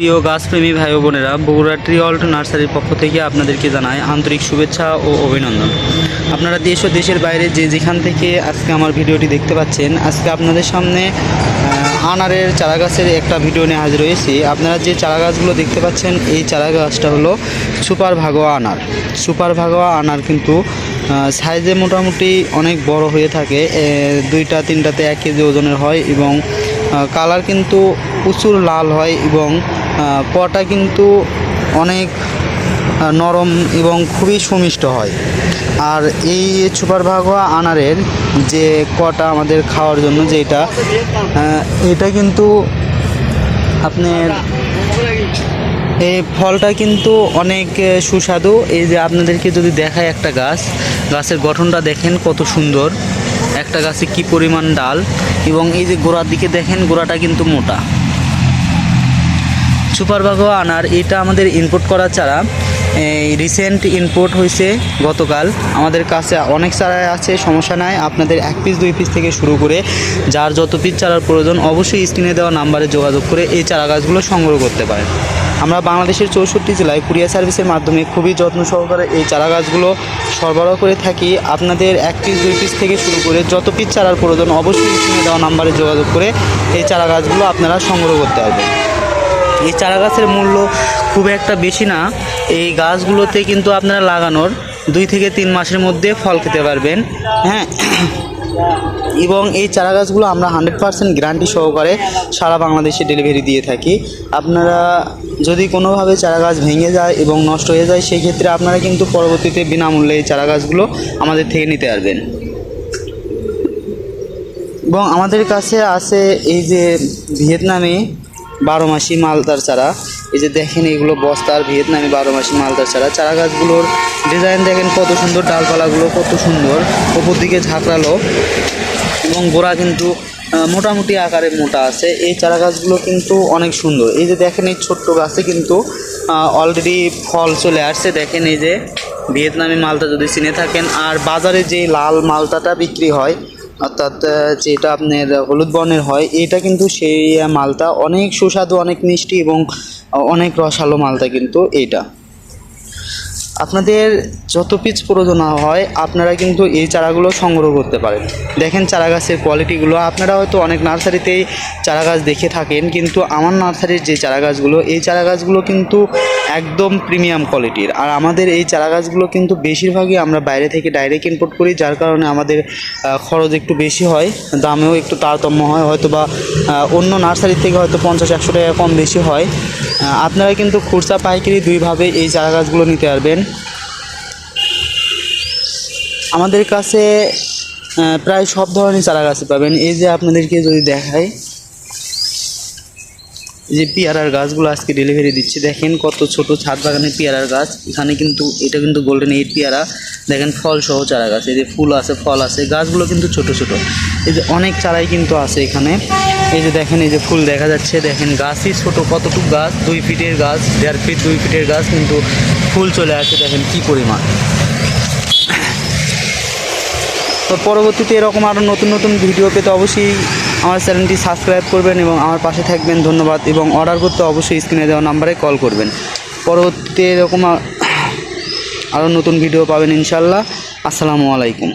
প্রিয় গাছপ্রেমী ভাই বোনেরা, বগুড়া ট্রি অল্ট নার্সারির পক্ষ থেকে আপনাদেরকে জানায় আন্তরিক শুভেচ্ছা ও অভিনন্দন। আপনারা দেশ ও দেশের বাইরে যে যেখান থেকে আজকে আমার ভিডিওটি দেখতে পাচ্ছেন, আজকে আপনাদের সামনে আনারের চারা গাছের একটা ভিডিও নিয়ে হাজির হয়েছি। আপনারা যে চারা গাছগুলো দেখতে পাচ্ছেন, এই চারা গাছটা হলো সুপার ভাগোয়া আনার। সুপার ভাগোয়া আনার কিন্তু সাইজে মোটামুটি অনেক বড় হয়ে থাকে দুইটা, তিনটাতে এক কেজি ওজনের হয় এবং কালার কিন্তু প্রচুর লাল হয় এবং কটা কিন্তু অনেক নরম এবং খুবই সুমিষ্ট হয়। আর এই সুপার ভাগোয়া আনারের যে কটা আমাদের খাওয়ার জন্য যেটা এটা কিন্তু আপনার এই ফলটা কিন্তু অনেক সুস্বাদু। এই যে আপনাদেরকে যদি দেখায় একটা গাছ, গাছের গঠনটা দেখেন কত সুন্দর। একটা গাছে কি পরিমাণ ডাল এবং এই যে গোড়ার দিকে দেখেন, গোড়াটা কিন্তু মোটা। সুপার বাগোয়া আনার এটা আমাদের ইনপুট করা চারা এই রিসেন্ট ইনপুট হয়েছে গতকাল। আমাদের কাছে অনেক চারাই আছে, সমস্যা নাই। আপনাদের এক পিস দুই পিস থেকে শুরু করে যার যত পিস চারার প্রয়োজন, অবশ্যই স্ক্রিনে দেওয়া নাম্বারে যোগাযোগ করে এই চারা গাছগুলো সংগ্রহ করতে পারেন। আমরা বাংলাদেশের চৌষট্টি জেলায় কুরিয়ার সার্ভিসের মাধ্যমে খুবই যত্ন সহকারে এই চারা গাছগুলো সরবরাহ করে থাকি। আপনাদের এক পিস দুই পিস থেকে শুরু করে যত পিস চারার প্রয়োজন, অবশ্যই স্ক্রিনে দেওয়া নাম্বারে যোগাযোগ করে এই চারা গাছগুলো আপনারা সংগ্রহ করতে পারবেন। এই চারা গাছের মূল্য খুব একটা বেশি না। এই গাছগুলোতে কিন্তু আপনারা লাগানোর দুই থেকে তিন মাসের মধ্যে ফল খেতে পারবেন। হ্যাঁ। এবং এই চারা গাছগুলো আমরা হান্ড্রেড পার্সেন্ট গ্যারান্টি সহকারে সারা বাংলাদেশে ডেলিভারি দিয়ে থাকি। আপনারা যদি কোনোভাবে চারা গাছ ভেঙে যায় এবং নষ্ট হয়ে যায় সেই ক্ষেত্রে আপনারা কিন্তু পরবর্তীতে বিনামূল্যে এই চারা গাছগুলো আমাদের থেকে নিতে পারবেন। এবং আমাদের কাছে আছে এই যে ভিয়েতনামি বারো মাসি মালদার চারা। এই যে দেখেন এগুলো বস্তার ভিয়েতনামি বারো মাসি মালদার চারা। চারা গাছগুলোর ডিজাইন দেখেন কত সুন্দর, ডালপালাগুলো কত সুন্দর। ওপর দিকে ঝাঁকড়ালো এবং গোড়া কিন্তু মোটামুটি আকারে মোটা আছে। এই চারা গাছগুলো কিন্তু অনেক সুন্দর। এই যে দেখেন এই ছোট্ট গাছে কিন্তু অলরেডি ফল চলে আসছে। দেখেন এই যে ভিয়েতনামি মালটা যদি চিনে থাকেন। আর বাজারে যে লাল মালটাটা বিক্রি হয় অর্থাৎ যেটা আপনার হলুদ বর্ণের হয়, এটা কিন্তু সেই মালটা অনেক সুস্বাদু, অনেক মিষ্টি এবং অনেক রসালো মালটা কিন্তু এইটা। আপনাদের যত পিস প্রয়োজন হয়, আপনারা কিন্তু এই চারাগুলো সংগ্রহ করতে পারেন। দেখেন চারা গাছের কোয়ালিটিগুলো আপনারা হয়তো অনেক নার্সারিতেই চারা গাছ দেখে থাকেন, কিন্তু আমার নার্সারির যে চারা গাছগুলো এই চারা গাছগুলো কিন্তু একদম প্রিমিয়াম কোয়ালিটির আর আমাদের এই চারা গাছগুলো কিন্তু বেশিরভাগই আমরা বাইরে থেকে ডাইরেক্ট ইম্পোর্ট করি, যার কারণে আমাদের খরচ একটু বেশি হয়, দামেও একটু তারতম্য হয় হয়তো বা অন্য নার্সারির থেকে হয়তো পঞ্চাশ, একশো টাকা কম বেশি হয়। আপনারা কিন্তু খুরসা পাইকারি দুইভাবে এই চারা গাছগুলো নিতে পারবেন। আমাদের কাছে প্রায় সব ধরনের চারা গাছ পাবেন। এই যে আপনাদেরকে যদি এই যে পেয়ারার গাছগুলো আজকে ডেলিভারি দিচ্ছে, দেখেন কত ছোট ছাদ বাগানের পেয়ারার গাছ। এখানে কিন্তু, এটা কিন্তু গোল্ডেন এইট পেয়ারা। দেখেন ফল সহ চারা গাছ, এই যে ফুল আছে, ফল আছে, গাছগুলো কিন্তু ছোট ছোট। এই যে অনেক চারাই কিন্তু আছে এখানে। এই যে দেখেন, এই যে ফুল দেখা যাচ্ছে, দেখেন গাছই ছোট, কতটুকু গাছ? দুই ফিটের গাছ, দেড় ফিট, দুই ফিটের গাছ, কিন্তু ফুল চলে আসে, দেখেন কি পরিমাণ। তো পরবর্তীতে এরকম আরও নতুন নতুন ভিডিও পেতে অবশ্যই আমার চ্যানেলটি সাবস্ক্রাইব করবেন এবং আমার পাশে থাকবেন, ধন্যবাদ। এবং অর্ডার করতে অবশ্যই স্ক্রিনে দেওয়া নাম্বারে কল করবেন। পরবর্তী এরকম আরও নতুন ভিডিও পাবেন ইনশাল্লাহ আসসালামু আলাইকুম।